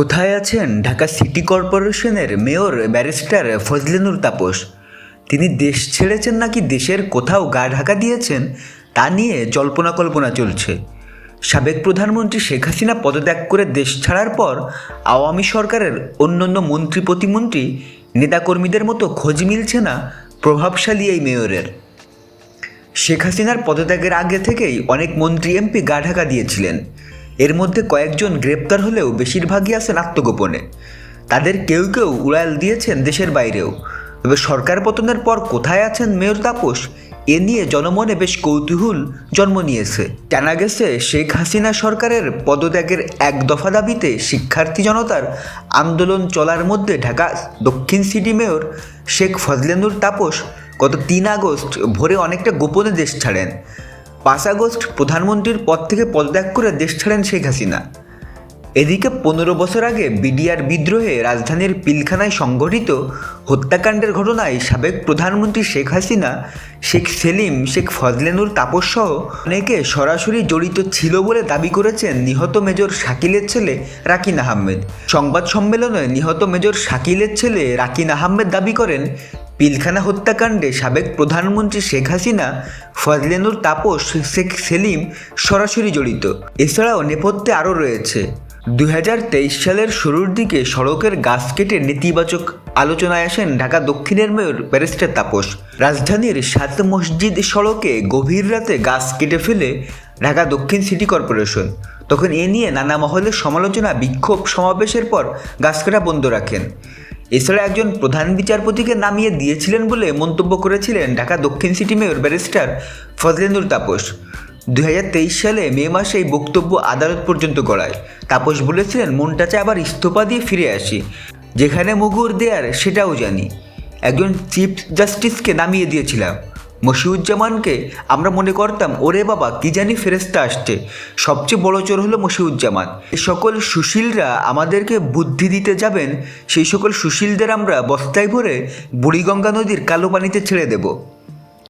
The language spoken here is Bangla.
কোথায় আছেন ঢাকা সিটি কর্পোরেশনের মেয়র ব্যারিস্টার ফজলেনুর তাপস? তিনি দেশ ছেড়েছেন নাকি দেশের কোথাও গা ঢাকা দিয়েছেন তা নিয়ে জল্পনা কল্পনা চলছে। সাবেক প্রধানমন্ত্রী শেখ হাসিনা পদত্যাগ করে দেশ ছাড়ার পর আওয়ামী সরকারের অন্যান্য মন্ত্রী প্রতিমন্ত্রী নেতাকর্মীদের মতো খোঁজ মিলছে না প্রভাবশালী এই মেয়রের। শেখ হাসিনার পদত্যাগের আগে থেকেই অনেক মন্ত্রী এমপি গা ঢাকা দিয়েছিলেন। এর মধ্যে কয়েকজন গ্রেপ্তার হলেও বেশিরভাগই আছেন আত্মগোপনে। তাদের কেউ কেউ উড়াল দিয়েছেন দেশের বাইরেও। তবে সরকার পতনের পর কোথায় আছেন মেয়র তাপস, এ নিয়ে জনমনে বেশ কৌতূহল জন্ম নিয়েছে। জানা গেছে, শেখ হাসিনা সরকারের পদত্যাগের এক দফা দাবিতে শিক্ষার্থী জনতার আন্দোলন চলার মধ্যে ঢাকা দক্ষিণ সিটি মেয়র শেখ ফজলেনুর তাপস গত তিন আগস্ট ভোরে অনেকটা গোপনে দেশ ছাড়েন। পাঁচ আগস্ট প্রধানমন্ত্রীর পদ থেকে পদত্যাগ করে দেশ ছাড়েন শেখ হাসিনা। এদিকে পনেরো বছর আগে বিডিআর বিদ্রোহে রাজধানীর পিলখানায় সংঘটিত হত্যাকাণ্ডের ঘটনায় সাবেক প্রধানমন্ত্রী শেখ হাসিনা, শেখ সেলিম, শেখ ফজলেনুর তাপস সহ অনেকে সরাসরি জড়িত ছিল বলে দাবি করেছেন নিহত মেজর শাকিলের ছেলে রাকিন আহমেদ। সংবাদ সম্মেলনে নিহত মেজর শাকিলের ছেলে রাকিন আহমেদ দাবি করেন পিলখানা হত্যাকাণ্ডে সাবেক প্রধানমন্ত্রী শেখ হাসিনা ফজলেনুর তাপস, শেখ সেলিম সরাসরি জড়িত। এছাড়াও নেপথ্যে আরও রয়েছে। দু হাজার তেইশ সালের শুরুর দিকে সড়কের গাছ কেটে নেতিবাচক আলোচনায় আসেন ঢাকা দক্ষিণের মেয়র ব্যারিস্টার তাপস। রাজধানীর সাত মসজিদ সড়কে গভীর রাতে গাছ কেটে ফেলে ঢাকা দক্ষিণ সিটি কর্পোরেশন। তখন এ নিয়ে নানা মহলের সমালোচনা, বিক্ষোভ সমাবেশের পর গাছ কাটা বন্ধ রাখেন। এছাড়া একজন প্রধান বিচারপতিকে নামিয়ে দিয়েছিলেন বলে মন্তব্য করেছিলেন ঢাকা দক্ষিণ city mayor barrister Fazlenoor Taposh. দুই হাজার তেইশ সালে মে মাসে এই বক্তব্য আদালত পর্যন্ত গড়ায়। তাপস বলেছিলেন, মনটা চায় আবার ইস্তফা দিয়ে ফিরে আসি। যেখানে মুগুর দেয়ার সেটাও জানি। একজন চিফ জাস্টিসকে নামিয়ে দিয়েছিলাম। মশিউজ্জামানকে আমরা মনে করতাম, ওরে বাবা, কি জানি ফেরেস্তা আসছে। সবচেয়ে বড় চোর হলো মশিউজ্জামান। সকল সুশীলরা আমাদেরকে বুদ্ধি দিতে যাবেন, সেই সকল সুশীলদের আমরা বস্তায় ভরে বুড়িগঙ্গা নদীর কালো পানিতে ছেড়ে দেব।